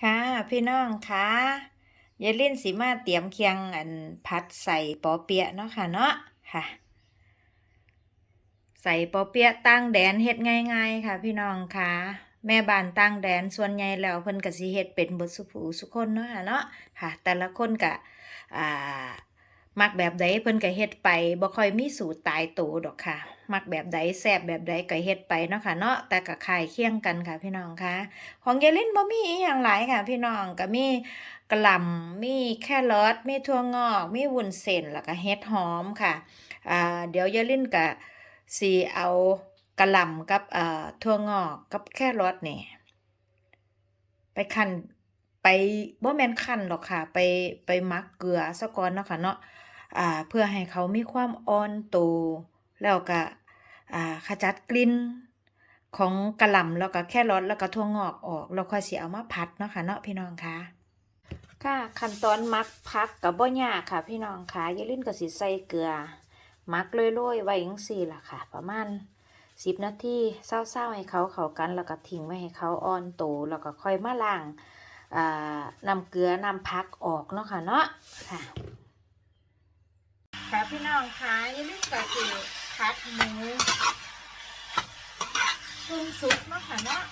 ค่ะพี่น้องคะยายลิ่นสีมาเตรียมเคียงอันพัดใส่ปอเปี๊ยะเนาะค่ะเนาะค่ะ ใส่ปอเปี๊ยะตั้งแดนเฮ็ดง่ายๆค่ะ พี่น้องคะแม่บ้านตั้งแดนส่วนใหญ่แล้วเพิ่นก็สิเฮ็ดเป็นบทสุผูสุคนเนาะค่ะเนาะค่ะ แต่ละคนก็อ่า มักแบบใดเพิ่นก็เฮ็ดไปบ่ค่อยมีสูตรตายตัวดอกค่ะ มักแบบใดแซ่บแบบใดก็เฮ็ดไปเนาะค่ะเนาะแต่ก็คลายเคียงกันค่ะพี่น้องค่ะ ของยายลินบ่มีอีหยังหลายค่ะ พี่น้องก็มีกะหล่ำมีแครอทมีถั่วงอก มีวุ้นเส้นแล้วก็เห็ดหอมค่ะอ่าเดี๋ยวยายลินก็สิเอากะหล่ำกับอ่าถั่วงอกกับแครอทนี่ไปคั่นไปบ่แม่นคั่นหรอกค่ะ ไปไปหมักเกลือซะก่อนเนาะค่ะเนาะ อ่าเพื่อให้เขามีความอ่อนโตวแล้วก็อ่าขจัดกลิ่นของกระหล่ำแล้วก็แค่รอทแล้วก็ถั่วงอกออกแล้วค่อยสิเอามาผัดเนาะค่ะเนาะพี่น้องคะค่ะขั้นตอนมักผักก็บ่ยากค่ะ พี่น้องคะอย่าลืมก็สิใส่เกลือ มักโรยๆไว้จังซี่ล่ะค่ะ ประมาณ10นาทีเศร้าๆให้เขาเข้ากันแล้วก็ทิ้งไว้ให้เขาอ่อนโตวแล้วก็ค่อยมาล้างนำเกลือนำผักออกเนาะค่ะเนาะค่ะ ค่ะพี่น้องคะอย่าลืมก็สิพัดหมูปรุงสุกเนาะค่ะเนาะ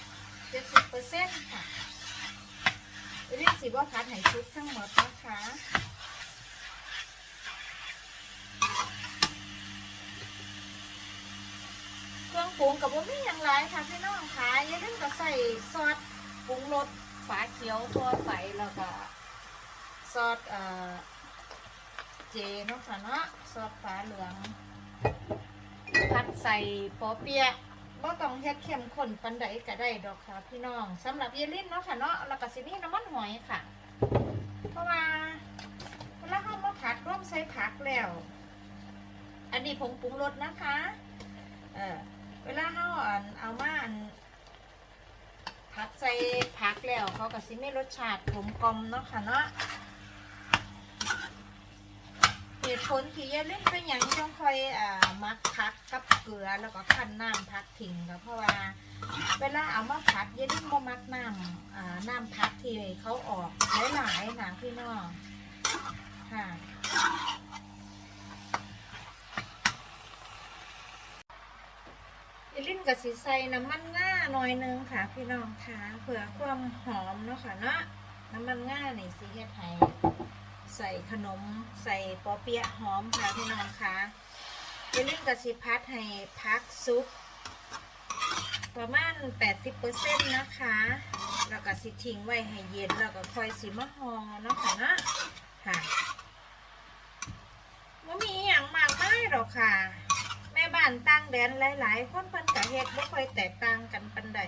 เจ็ดสิบเปอร์เซ็นต์ค่ะอย่าลืมสิว่าพัดให้สุกทั้งหมดนะคะเครื่องปรุงกับว่าไม่อย่างไรค่ะพี่น้องคะอย่าลืมก็ใส่ซอสปรุงรสฝาเขียวตัวใสแล้วก็ซอสเอ่อ เจเนาะค่ะเนาะซอสฟ้าเหลือง ผัดใส่ปอเปียะบ่ต้องเฮ็ดเข้มข้นปานใดก็ได้ดอกค่ะพี่น้องสำหรับเยลลินเนาะค่ะเนาะแล้วก็สิมีน้ำมันหอยค่ะ เพราะว่าเวลาเฮามาผัดร่วมใส่ผักแล้ว อันนี้ผงปรุงรสนะคะเออเวลาเฮาอันเอามาอันผัดใส่ผักแล้วเขาก็สิมีรสชาติกลมกลมเนาะค่ะเนาะ เหตุผลที่ยายเล่นเป็นอย่างที่ต้องคอยอ่ามักพักกับเกลือแล้วก็คั้นน้ำพักทิ้งก็เพราะว่า เวลาเอามาผัดยายเล่นบ่มักน้ำอ่าน้ำพักที่เขาออกหลายๆนะพี่น้องค่ะยายเล่นกับสีใสน้ำมันง่าหน่อยนึงค่ะ พี่น้องค่ะเพื่อความหอมเนาะค่ะเนาะน้ำมันง่าในสีเฮ็ดให้ ใส่ขนมใส่ปอเปี๊ยะหอมค่ะพี่น้องคะอย่าลืมกระสิพัดให้พักซุปประมาณ 80%นะคะ แล้วก็สิทิ้งไว้ให้เย็น แล้วก็ค่อยสิมาห่อเนาะค่ะเนาะค่ะไม่มีอย่างมากมายหรอกค่ะ แม่บ้านตั้งแดนหลายๆ คนเพิ่นกะเฮ็ดบ่ค่อยแตกต่างกันปานใด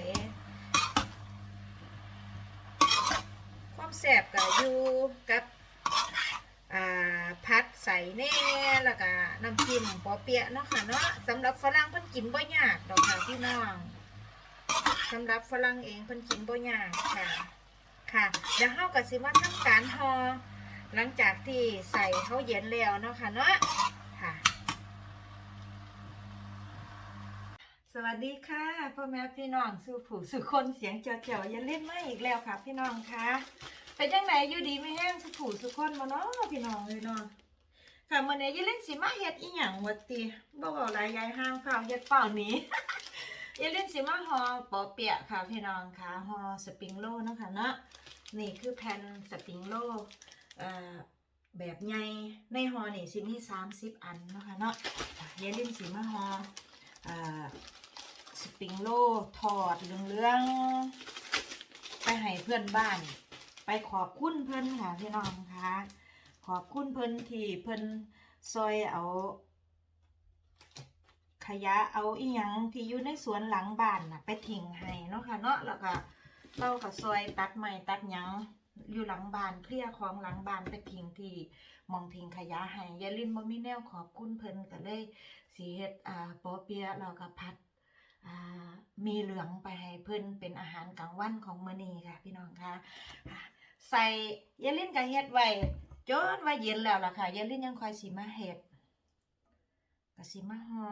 ความแสบก็อยู่กับ พัดใส่แน่แล้วก็น้ำจิ้มปอเปี๊ยะเนาะค่ะเนาะสำหรับฝรั่งเพิ่นกินบ่ยากดอกค่ะพี่น้องสำหรับฝรั่งเองเพิ่นกินบ่ยากค่ะค่ะเดี๋ยวเฮาก็สิมาทำการห่อหลังจากที่ใส่เขาเย็นแล้วเนาะค่ะเนาะค่ะ สวัสดีค่ะพ่อแม่พี่น้องสู่ผู้สู่คนเสียงเจียวๆอย่าเล่นมาอีกแล้วค่ะพี่น้องค่ะ เป็นจังไหนอยู่ดีไม่แห้งสู่ผู้สู่คนมาเนาะพี่น้องเลยเนาะค่ะมื้อนี้อย่าเล่นสิมาเฮ็ดอีหยังวะติบ่เว้าหลายยายห้างฝ้าเฮ็ดฝ้านี้อย่าเล่นสิมาห่อปอเปียะค่ะพี่น้องค่ะห่อสปริงโลนะคะเนาะนี่คือแผ่นสปริงโลเอ่อแบบใหญ่ในห่อนี่สิมี30อันนะคะเนาะย่าเล่นสิมาห่อเอ่อสปริงโลทอดเหลืองๆไปให้เพื่อนบ้าน ไปขอบคุณเพื่นค่ะพี่น้องค่ะขอบคุณเพื่นที่เพื่นซอยเอา ขยะเอาอีหยังที่อยู่ในสวนหลังบ้านน่ะ ไปทิ้งให้เนาะค่ะเนาะแล้วก็เราก็ซอยตัดไม้ตัดหยังอยู่หลังบ้านเคลียร์ของหลังบ้านไปทิ้งที่มองทิ้งขยะให้ยาลินบ่มีแนวขอบคุณเพิ่นก็เลยสิเฮ็ดอ่าปอเปี๊ยะแล้วก็พัดอ่ามีเหลืองไปให้เพิ่นเป็นอาหารกลางวันของมื้อนี้ค่ะ พี่น้องคะค่ะ ใส่เยลลินกับเฮ็ดไว้จนว่าเย็นแล้วล่ะค่ะเยลลินยังคอยสิมาเฮ็ดก็สิมาห่อ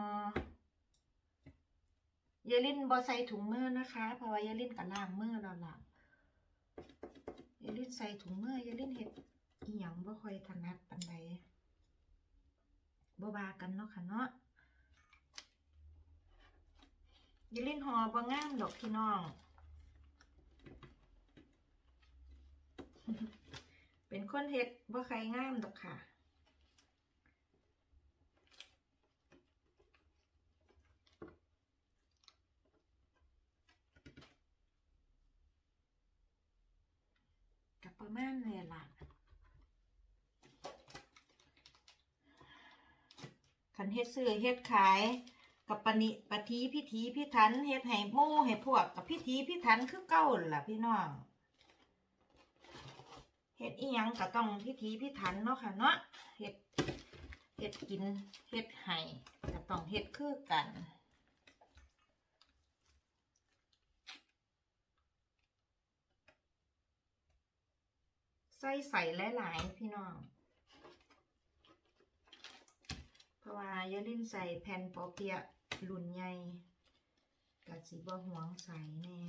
เยลลินบ่ใส่ถุงมือนะคะ เพราะว่าเยลลินก็ล้างมือแล้วล่ะลินใส่ถุงมือยายลินเฮ็ดอีหยังบ่ค่อยถนัดปานใดบ่ว่ากันเนาะค่ะเนาะยายลินห่อบ่งามดอกพี่น้อง เป็นคนเฮ็ดบ่ใครงามดอกค่ะ กับประมาณนี้ล่ะคันเฮ็ดซื้อเฮ็ดขายกับปณิปทีพิธีพิถันเฮ็ดให้หมู่ให้พวกกับพิธีพิถันคือเก่าล่ะพี่น้อง เฮ็ดอีหยังก็ต้องพิธีพิถันเนาะค่ะเนาะเฮ็ดเฮ็ดกินเฮ็ดให้ก็ต้องเฮ็ดคือกันใส่ใส่หลายๆพี่น้อง เพราะว่ายาลินใส่แผ่นปอเปียะรุ่นใหญ่กับสีบะหวงใส่แน่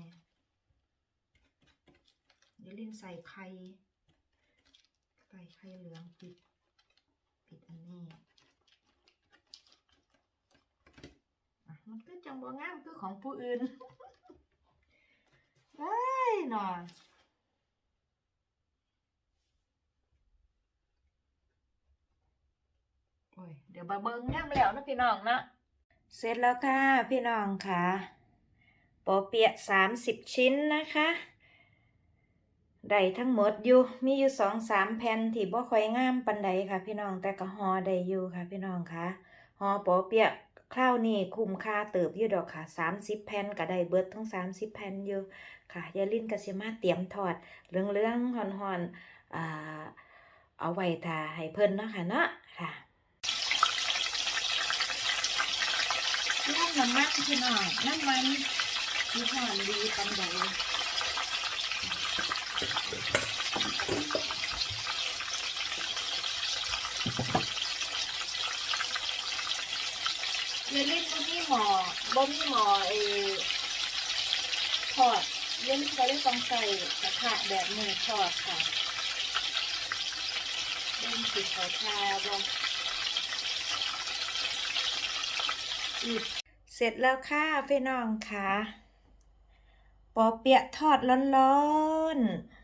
ยาลินใส่ไข่ ไข่เหลืองปิด ปิดอันนี้มันก็จังบ่งามคือของผู้อื่นเฮ้ยหนอโอ้ยเดี๋ยวมาเบิ่งย่ำแล้วนะพี่น้องนะเสร็จแล้วค่ะ พี่น้องค่ะปอเปียสามสิบชิ้นนะคะ ได้ทั้งหมดอยู่มีอยู่สองสามแผ่นที่บ่ค่อยงามปันใดค่ะ พี่น้องแต่ก็หอได้อยู่ค่ะ พี่น้องค่ะหอปอเปียะคราวนี้คุ้มค่าเติบอยู่ดอกค่ะสามสิบแผ่นก็ได้เบิดทั้งสามสิบแผ่นอยู่ค่ะยายลินก็สิมาเตรียมทอดเรื่องเรื่องๆหอนๆอ่าเอาไว้ทาให้เพิ่นเนาะค่ะเนาะค่ะน้ำมันพี่น้องน้ำมันที่หอมดีปันใด เยลลี่บ่มีหมอบ่มีหมอเออทอดเยลลี่ก็เลยต้องใส่กระทะแบบนี้ทอดค่ะเล่นสิเขาชาบ่เสร็จแล้วค่ะพี่น้องค่ะปอเปียะทอดร้อนๆ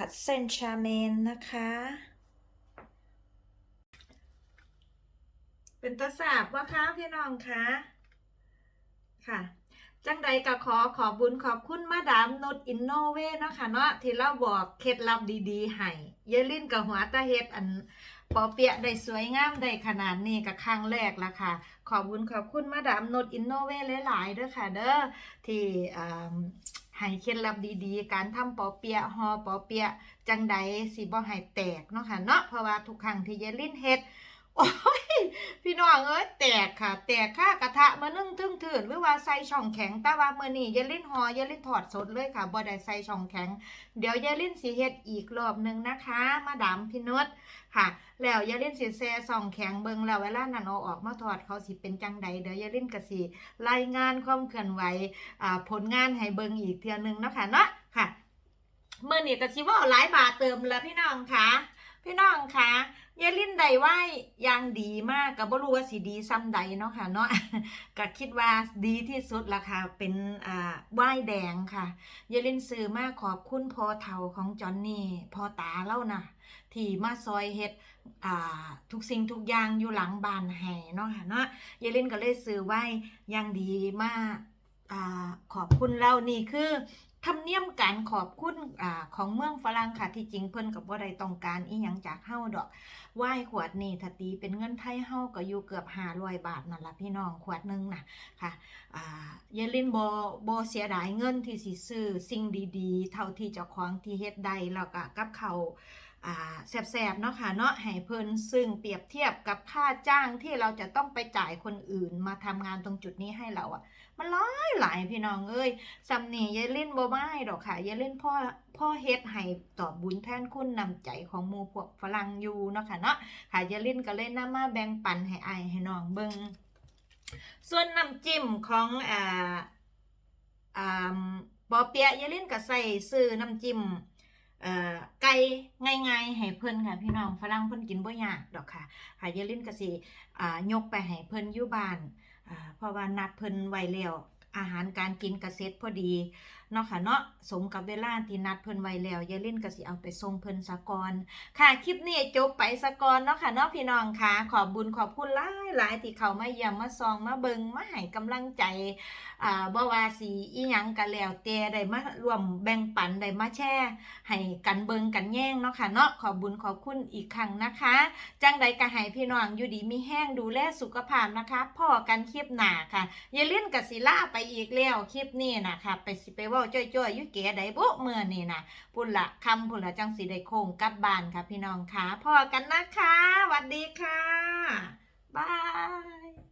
ผัดเส้นชาเมนนะคะ เป็นตาสาบว่าคะพี่น้องคะค่ะจังใดก็ขอขอบุญขอบคุณมาดามนุชอินโนเวเนาะค่ะเนาะที่เราบอกเคล็ดลับดีๆให้เยลินกับหัวตาเฮ็ดอันปอเปียะได้สวยงามได้ขนาดนี้กับครั้งแรกละค่ะ ขอบคุณขอบคุณมาดามนุชอินโนเวหลายๆเด้อค่ะเด้อที่อ่า ให้เคล็ดลับดีๆ การทำปอเปียะห่อปอเปียะจังใดสิบ่ให้แตกเนาะค่ะเนาะเพราะว่าทุกครั้งที่เยายลินเฮ็ด โอ้ยพี่น้องเอ้ยแตกค่ะ แตกค่ากระทะมานึ่งทึ่งถืนหรือว่าใส่ช่องแข็งแต่ว่ามื้อนี้เยายลินห่อเยายลินถอดสดเลยค่ะบ่ได้ใส่ช่องแข็ง เดี๋ยวยายลินสิเฮ็ดอีกรอบหนึ่งนะคะ มาดามพี่นุชค่ะ แล้วยายลินสิแซ่ส่องแข็งเบิ่งแล้วเวลานั้นเอาออกมาถอดเขาสิเป็นจังใดเดี๋ยวยายลินก็สิรายงานความเคลื่อนไหวอ่าผลงานให้เบิ่งอีกเทื่อหนึงเนาะค่ะเนาะค่ะเมื้อนี้ก็สิว้าหลายบาทเติมแล้วพี่น้องค่ะ พี่น้องคะยายลินได้ไหว้อย่างดีมากก็บ่รู้ว่าสิดีซ้ำใดเนาะค่ะเนาะก็คิดว่าดีที่สุดละค่ะเป็นอ่าไหว้แดงค่ะยายลินซื้อมากขอบคุณพ่อเฒ่าของจอนนี่พ่อตาเล่านะที่มาซอยเฮ็ดอ่าทุกสิ่งทุกอย่างอยู่หลังบ้านให้เนาะค่ะเนาะยายลินก็เลยซื้อไว้อย่างดีมากอ่าขอบคุณเรานี่คือธรรมเนียมการขอบคุณอของเมืองฝรั่งค่ะที่จริงเพิ่นกับว่าใดต้องการอีหยังจากเฮาดอกไหว้ขวดนี่ถ้าตีเป็นเงินไทยเฮาก็อยู่เกือบหาลอยบาทนั่นละพี่น้องขวดหนึงน่ะค่ะอ่ายลินบอบอเสียดายเงินที่สิซื้อสิ่งดีๆ เท่าที่เจ้าของที่เฮ็ดได้แล้วก็กับเข่า แสบๆเนาะค่ะเนาะให้เพิ่นซึ่งเปรียบเทียบกับค่าจ้างที่เราจะต้องไปจ่ายคนอื่นมาทำงานตรงจุดนี้ให้เราอะมันหลายหลายพี่น้องเอ้ยสำเนียายลิ่นบ่ไม่ดอกค่ะยายลิ่นพ่อพ่อเฮ็ดให้ตอบบุญแทนคุณนำใจของมูพวกฝรั่งอยู่เนาะค่ะเนาะค่ะยายลิ่นก็เลยนำมาแบ่งปันให้อายให้น้องเบิงส่วนน้ำจิ้มของอ่าอ่าบอเปียะยายลินก็ใส่ซื้อน้ำจิ้ม เอ่อไก่ง่ายๆให้เพิ่นค่ะพี่น้องฝรั่งเพิ่นกินบ่ยากดอกค่ะค่ะยายลินก็สิอ่ายกไปให้เพิ่นอยู่บ้านอ่าเพราะว่านัดเพิ่นไว้แล้วอาหารการกินกระเซ็ดพอดีเนาะค่ะเนาะสมกับเวลาที่นัดเพิ่นไว้แล้วยายลินก็สิเอาไปส่งเพิ่นซะกอนค่ะคลิปนี้จบไปสะกอนเนาะค่ะเนาะพี่น้องค่ะ ขอบบุญขอบคุณหลายหลายที่เขามาเยี่ยมมาซองมาเบิงมาให้กำลังใจอ่าบ่ว่าสีอีหยังกันแล้วแต่ได้มารวมแบ่งปันได้มาแชร์ให้กันเบิงกันแย่งเนาะค่ะเนาะขอบบุญขอบคุณอีกครั้งนะคะ จังใดก็ให้พี่น้องอยู่ดีมีแห้งดูแลสุขภาพนะคะพ่อกันคลิปหนาค่ะ อย่าลืมกับศิลาไปอีกแล้วคลิปนี้นะคะไปสิไปเว่าจ้อยๆอยู่แก่ใดโบเมื่อนี่นะพุ่นละคำพุ่นละจังสีได้โค้งกลับบ้านค่ะพี่น้องค่ะพอกันนะคะสวัสดีค่ะบาย